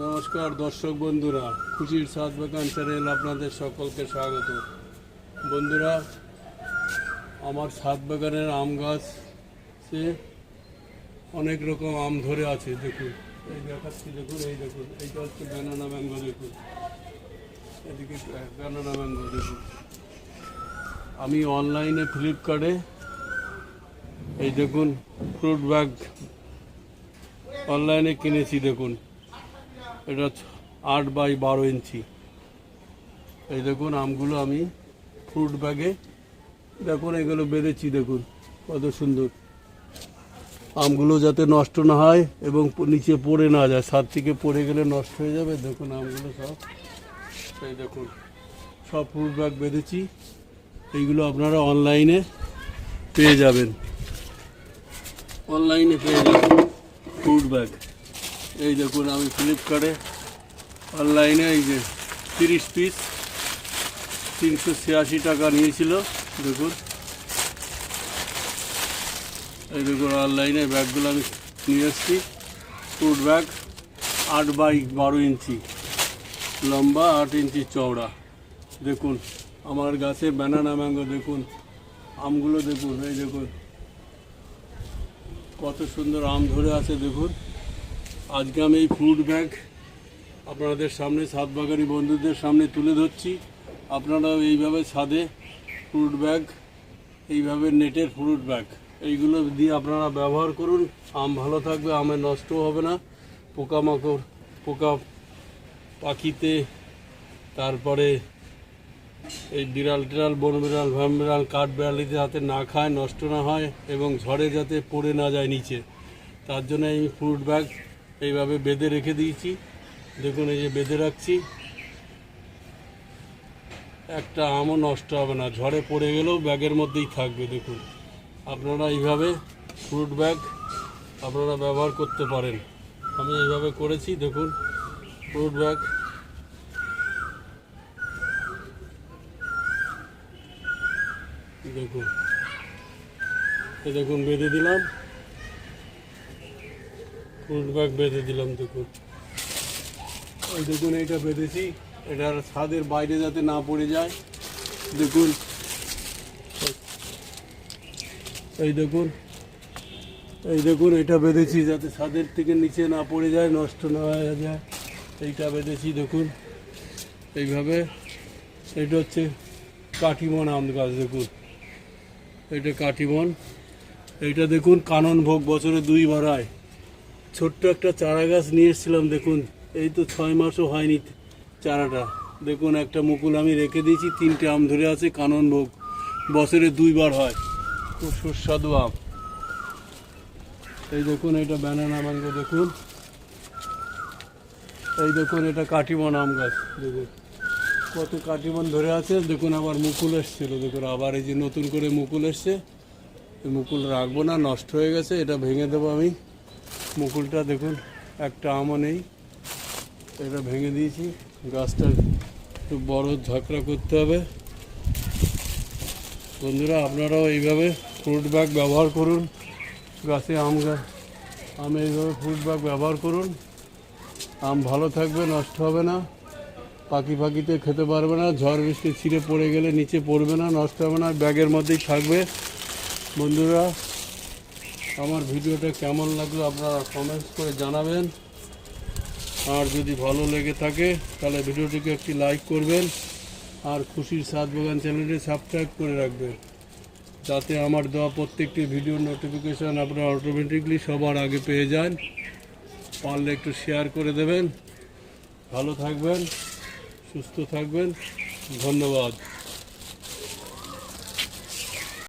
নমস্কার দর্শক বন্ধুরা, খুশির সাত বাগান চ্যানেল আপনাদের সকলকে স্বাগত। বন্ধুরা, আমার সাত বাগানের আম গাছ অনেক রকম আম ধরে আছে, দেখুন। এই দেখাচ্ছি, দেখুন, এই দেখুন, এইটা হচ্ছে ব্যানানা ম্যাঙ্গো দেখুন। এদিকে ব্যানানা ম্যাঙ্গো দেখুন। আমি অনলাইনে ফ্লিপকার্টে এই দেখুন ফ্রুট ব্যাগ অনলাইনে কিনেছি, দেখুন। এটা আট বাই বারো ইঞ্চি। এই দেখুন, আমগুলো আমি ফ্রুট ব্যাগে, দেখুন, এগুলো বেঁধেছি, দেখুন, কত সুন্দর। আমগুলো যাতে নষ্ট না হয় এবং নিচে পড়ে না যায়, ছাদ থেকে পড়ে গেলে নষ্ট হয়ে যাবে, দেখুন, আমগুলো সব। এই দেখুন, সব ফ্রুট ব্যাগ বেঁধেছি, এইগুলো আপনারা অনলাইনে পেয়ে যাবেন। অনলাইনে পেয়ে যাবেন ফ্রুট ব্যাগ। এই দেখুন, আমি ফ্লিপকার্টে অনলাইনে এই যে তিরিশ পিস তিনশো ছিয়াশি টাকা নিয়েছিল, দেখুন। এই দেখুন অনলাইনে ব্যাগগুলো আমি নিয়ে এসেছি। ফ্রুট ব্যাগ আট বাই বারো ইঞ্চি, লম্বা আট ইঞ্চি চওড়া। দেখুন, আমার গাছে ব্যানানা ম্যাঙ্গো দেখুন, আমগুলো দেখুন, এই দেখুন। কত সুন্দর আম ধরে আছে, দেখুন। আজকে আমি এই ফ্রুট ব্যাগ আপনাদের সামনে ছাদ বাগানি বন্ধুদের সামনে তুলে ধরছি। আপনারাও এইভাবে ছাদে ফ্রুট ব্যাগ এইভাবে নেটের ফ্রুট ব্যাগ এইগুলো দিয়ে আপনারা ব্যবহার করুন। আম ভালো থাকবে আমের নষ্টও হবে না। পোকামাকড়, পোকা পাখিতে, তারপরে এই বিড়াল টিড়াল, বন বিড়াল, ভ্যাম বিড়াল, কাঠ বিড়ালিতে যাতে না খায়, নষ্ট না হয়, এবং ঝড়ে যাতে পড়ে না যায় নিচে। তার জন্য এই ফ্রুট ব্যাগ এইভাবে বেঁধে রেখে দিয়েছি। দেখুন, এই যে বেঁধে রাখছি। একটা আমও নষ্ট হবে না, ঝড়ে পড়ে গেলেও ব্যাগের মধ্যেই থাকবে, দেখুন। আপনারা এইভাবে ফ্রুট ব্যাগ আপনারা ব্যবহার করতে পারেন। আমি এইভাবে করেছি, দেখুন, ফ্রুট ব্যাগ। দেখুন দেখুন, বেঁধে দিলাম। ফ্রুট ব্যাগ বেঁধে দিলাম দেখুন। এই দেখুন, এইটা বেঁধেছি। এটার ছাদের বাইরে যাতে না পড়ে যায়। দেখুন। এই দেখুন। এই দেখুন এটা বেঁধেছি যাতে ছাদের থেকে নিচে না পড়ে যায়, নষ্ট না হয়ে যায়। এইটা বেঁধেছি, দেখুন। এইভাবে। এটা হচ্ছে কাঠিমন আম গাছ, দেখুন। এটা কাঠিমন এইটা দেখুন, কানন ভোগ বছরে দুইবার হয়। ছোট্ট একটা চারা গাছ নিয়ে এসেছিলাম, দেখুন। এই তো ছয় মাসও হয়নি চারাটা। দেখুন, একটা মুকুল আমি রেখে দিয়েছি, তিনটে আম ধরে আছে, কানন ভোগ। বছরে দুইবার হয়। খুব সুস্বাদু আম। এই দেখুন, এটা ব্যানানা ম্যাঙ্গো দেখুন। এই দেখুন, এটা কাটিমন আম গাছ, দেখুন। কত কাটিমন ধরে আছে, দেখুন, আবার মুকুল এসছিল। দেখুন, আবার এই যে নতুন করে মুকুল এসছে। মুকুল রাখব না, নষ্ট হয়ে গেছে, এটা ভেঙে দেবো আমি। মুকুলটা দেখুন, একটা আমও নেই। এটা ভেঙে দিয়েছি। গাছটা একটু বড় ঝাঁকড়া করতে হবে। বন্ধুরা, আপনারাও এইভাবে ফ্রুট ব্যাগ ব্যবহার করুন। গাছে আম আম এইভাবে ফ্রুট ব্যাগ ব্যবহার করুন। আম ভালো থাকবে, নষ্ট হবে না। পাখি পাখিতে খেতে পারবে না। ঝড় বৃষ্টি ছিঁড়ে পড়ে গেলে নিচে পড়বে না, নষ্ট হবে না। ব্যাগের মধ্যেই থাকবে। বন্ধুরা আমার ভিডিওটা কেমন লাগল আপনারা কমেন্টস করে জানাবেন। আর যদি ভালো লেগে থাকে, তাহলে ভিডিওটিকে একটি লাইক করবেন। আর খুশির সাত বাগান চ্যানেলটি সাবস্ক্রাইব করে রাখবেন। যাতে আমার দেওয়া প্রত্যেকটি ভিডিওর নোটিফিকেশান আপনারা অটোমেটিকলি সবার আগে পেয়ে যান। পারলে একটু শেয়ার করে দেবেন। ভালো থাকবেন, সুস্থ থাকবেন। ধন্যবাদ।